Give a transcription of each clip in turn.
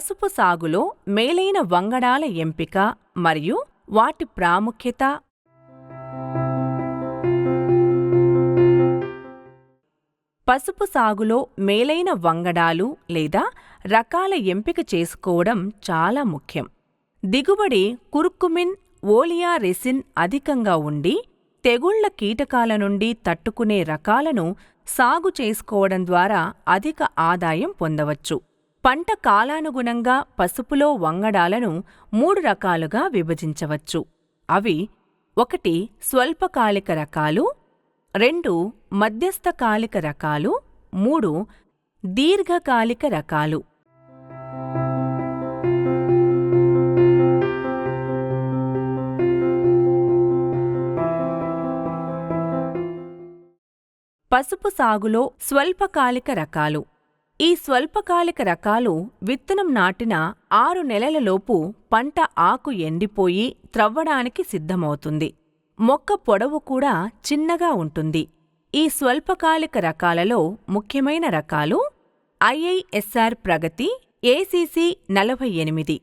పసుపు సాగులో మేలైన వంగడాల ఎంపిక మరియు వాటి ప్రాముఖ్యత. పసుపు సాగులో మేలైన వంగడాలు లేదా రకాల ఎంపిక చేసుకోవడం చాలా ముఖ్యం. దిగుబడి కుర్కుమిన్ ఓలియా రెసిన్ అధికంగా ఉండి తెగుళ్ళ కీటకాల నుండి తట్టుకునే రకాలను సాగు చేసుకోవడం ద్వారా అధిక ఆదాయం పొందవచ్చు. పంట కాలానుగుణంగా పసుపులో వంగడాలను మూడు రకాలుగా విభజించవచ్చు. అవి ఒకటి స్వల్పకాలిక రకాలు రెండు మధ్యస్థకాలిక రకాలు మూడు దీర్ఘకాలిక రకాలు. పసుపు సాగులో స్వల్పకాలిక రకాలు. ఈ స్వల్పకాలిక రకాలు విత్తనం నాటిన ఆరు నెలలలోపు పంట ఆకు ఎండిపోయి త్రవ్వడానికి సిద్ధమవుతుంది. మొక్క పొడవు కూడా చిన్నగా ఉంటుంది. ఈ స్వల్పకాలిక రకాలలో ముఖ్యమైన రకాలు ఐఐఎస్ఆర్ ప్రగతి ఏసీసీ నలభై ఎనిమిది.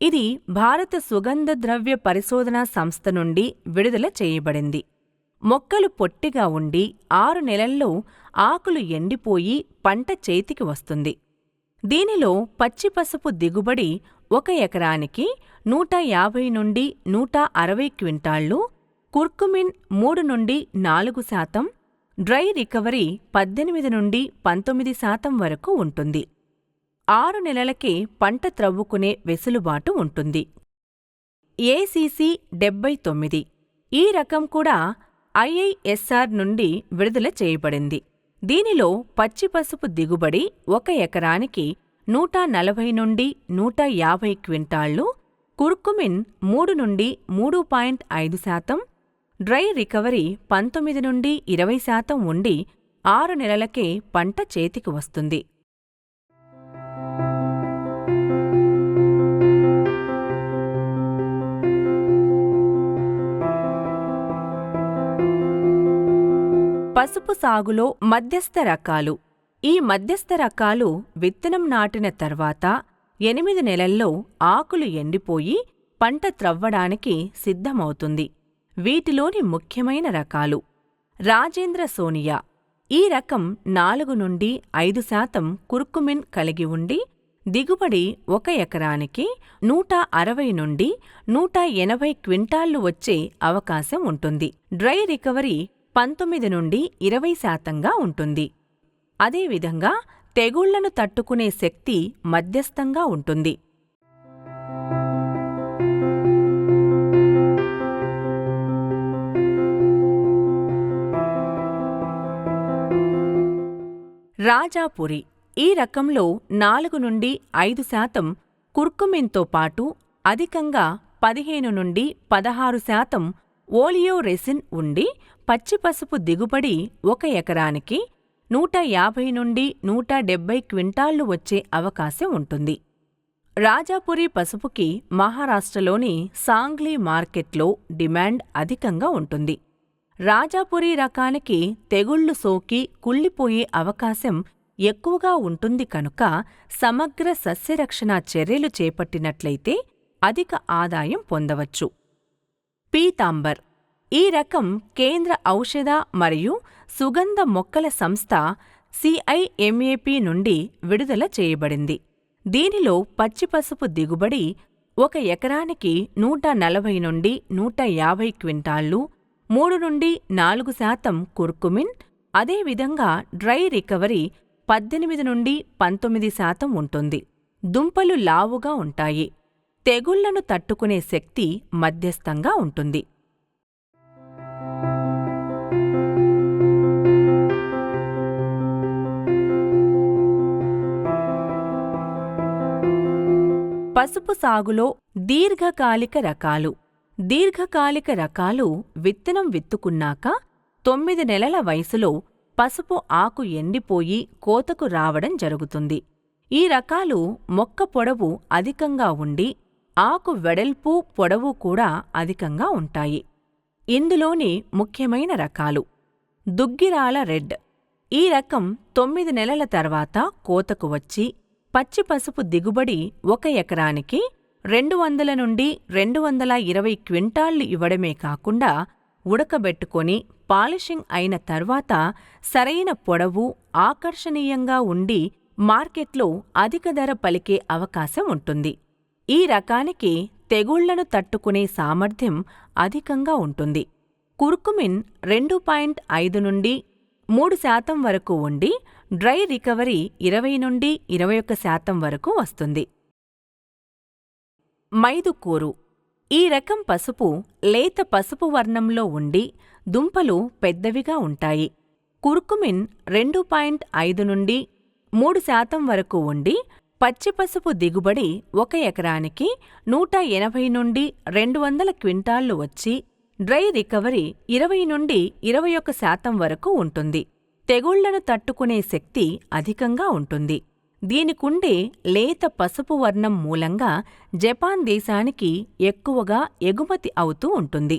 ఇది భారత సుగంధ ద్రవ్య పరిశోధనా సంస్థ నుండి విడుదల చేయబడింది. మొక్కలు పొట్టిగా ఉండి ఆరు నెలల్లో ఆకులు ఎండిపోయి పంట చేతికి వస్తుంది. దీనిలో పచ్చి పసుపు దిగుబడి ఒక ఎకరానికి నూట యాభై నుండి నూట అరవై క్వింటాళ్ళు కుర్కుమిన్ మూడు నుండి నాలుగు శాతం డ్రై రికవరీ పద్దెనిమిది నుండి పంతొమ్మిది శాతం వరకు ఉంటుంది. ఆరు నెలలకే పంట త్రవ్వుకునే వెసులుబాటు ఉంటుంది. ఏసీసీ డెబ్బై తొమ్మిది. ఈ రకం కూడా ఐఐఎస్ఆర్ నుండి విడుదల చేయబడింది. దీనిలో పచ్చి పసుపు దిగుబడి ఒక ఎకరానికి నూట నలభై నుండి నూట యాభై క్వింటాళ్ళు కుర్కుమిన్ మూడు నుండి మూడు పాయింట్ ఐదు శాతం డ్రై రికవరీ పంతొమ్మిది నుండి ఇరవై శాతం ఉండి ఆరు నెలలకే పంట చేతికి వస్తుంది. పసుపు సాగులో మధ్యస్థ రకాలు. ఈ మధ్యస్థ రకాలు విత్తనం నాటిన తర్వాత ఎనిమిది నెలల్లో ఆకులు ఎండిపోయి పంట త్రవ్వడానికి సిద్ధమవుతుంది. వీటిలోని ముఖ్యమైన రకాలు రాజేంద్ర సోనియా. ఈ రకం నాలుగు నుండి ఐదు శాతం కుర్కుమిన్ కలిగి ఉండి దిగుబడి ఒక ఎకరానికి నూట అరవై నుండి నూట ఎనభై క్వింటాళ్ళు వచ్చే అవకాశం ఉంటుంది. డ్రై రికవరీ పంతొమ్మిది నుండి ఇరవై శాతంగా ఉంటుంది. అదేవిధంగా తెగుళ్ళను తట్టుకునే శక్తి మధ్యస్థంగా ఉంటుంది. రాజాపురి ఈ రకంలో నాలుగు నుండి ఐదు శాతం కుర్కుమిన్తో పాటు అధికంగా పదిహేను నుండి పదహారు శాతం ఓలియోరెసిన్ ఉండి పచ్చి పసుపు దిగుబడి ఒక ఎకరానికి నూట యాభై నుండి నూట డెబ్బై క్వింటాళ్ళు వచ్చే అవకాశం ఉంటుంది. రాజాపురి పసుపుకి మహారాష్ట్రలోని సాంగ్లీ మార్కెట్లో డిమాండ్ అధికంగా ఉంటుంది. రాజాపురి రకానికి తెగుళ్ళు సోకి కుళ్ళిపోయే అవకాశం ఎక్కువగా ఉంటుంది కనుక సమగ్ర సస్యరక్షణ చర్యలు చేపట్టినట్లయితే అధిక ఆదాయం పొందవచ్చు. పీతాంబర్ ఈ రకం కేంద్ర ఔషధ మరియు సుగంధ మొక్కల సంస్థ సిఐఎంఏపి నుండి విడుదల చేయబడింది. దీనిలో పచ్చి పసుపు దిగుబడి ఒక ఎకరానికి నూట నలభై నుండి నూట యాభై క్వింటాళ్ళు మూడు నుండి నాలుగు శాతం కుర్కుమిన్ అదేవిధంగా డ్రై రికవరీ పద్దెనిమిది నుండి పంతొమ్మిది శాతం ఉంటుంది. దుంపలు లావుగా ఉంటాయి. తెగుళ్ళను తట్టుకునే శక్తి మధ్యస్థంగా ఉంటుంది. పసుపు సాగులో దీర్ఘకాలిక రకాలు. దీర్ఘకాలిక రకాలు విత్తనం విత్తుకున్నాక తొమ్మిది నెలల వయసులో పసుపు ఆకు ఎండిపోయి కోతకు రావడం జరుగుతుంది. ఈ రకాలు మొక్క పొడవు అధికంగా ఉండి ఆకు వెడల్పు పొడవు కూడా అధికంగా ఉంటాయి. ఇందులోని ముఖ్యమైన రకాలు దుగ్గిరాల రెడ్. ఈ రకం తొమ్మిది నెలల తర్వాత కోతకు వచ్చి పచ్చి పసుపు దిగుబడి ఒక ఎకరానికి రెండు వందల నుండి రెండు వందల ఇరవై క్వింటాళ్ళు ఇవ్వడమే కాకుండా ఉడకబెట్టుకొని పాలిషింగ్ అయిన తర్వాత సరైన పొడవు ఆకర్షణీయంగా ఉండి మార్కెట్లో అధిక ధర పలికే అవకాశం ఉంటుంది. ఈ రకానికి తెగుళ్ళను తట్టుకునే సామర్థ్యం అధికంగా ఉంటుంది. కుర్కుమిన్ రెండు పాయింట్ ఐదు నుండి మూడు శాతం వరకు ఉండి డ్రై రికవరీ ఇరవై నుండి ఇరవై ఒక్క శాతం వరకు వస్తుంది. మైదుకూరు ఈ రకం పసుపు లేత పసుపు వర్ణంలో ఉండి దుంపలు పెద్దవిగా ఉంటాయి. కుర్కుమిన్ రెండు పాయింట్ ఐదు నుండి మూడు శాతం వరకు ఉండి పచ్చి పసుపు దిగుబడి ఒక ఎకరానికి నూట ఎనభై నుండి రెండు వందల క్వింటాళ్ళు వచ్చి డ్రై రికవరీ ఇరవై నుండి ఇరవై ఒక్క శాతం వరకు ఉంటుంది. తెగుళ్ళను తట్టుకునే శక్తి అధికంగా ఉంటుంది. దీనికుండే లేత పసుపు వర్ణం మూలంగా జపాన్ దేశానికి ఎక్కువగా ఎగుమతి అవుతూ ఉంటుంది.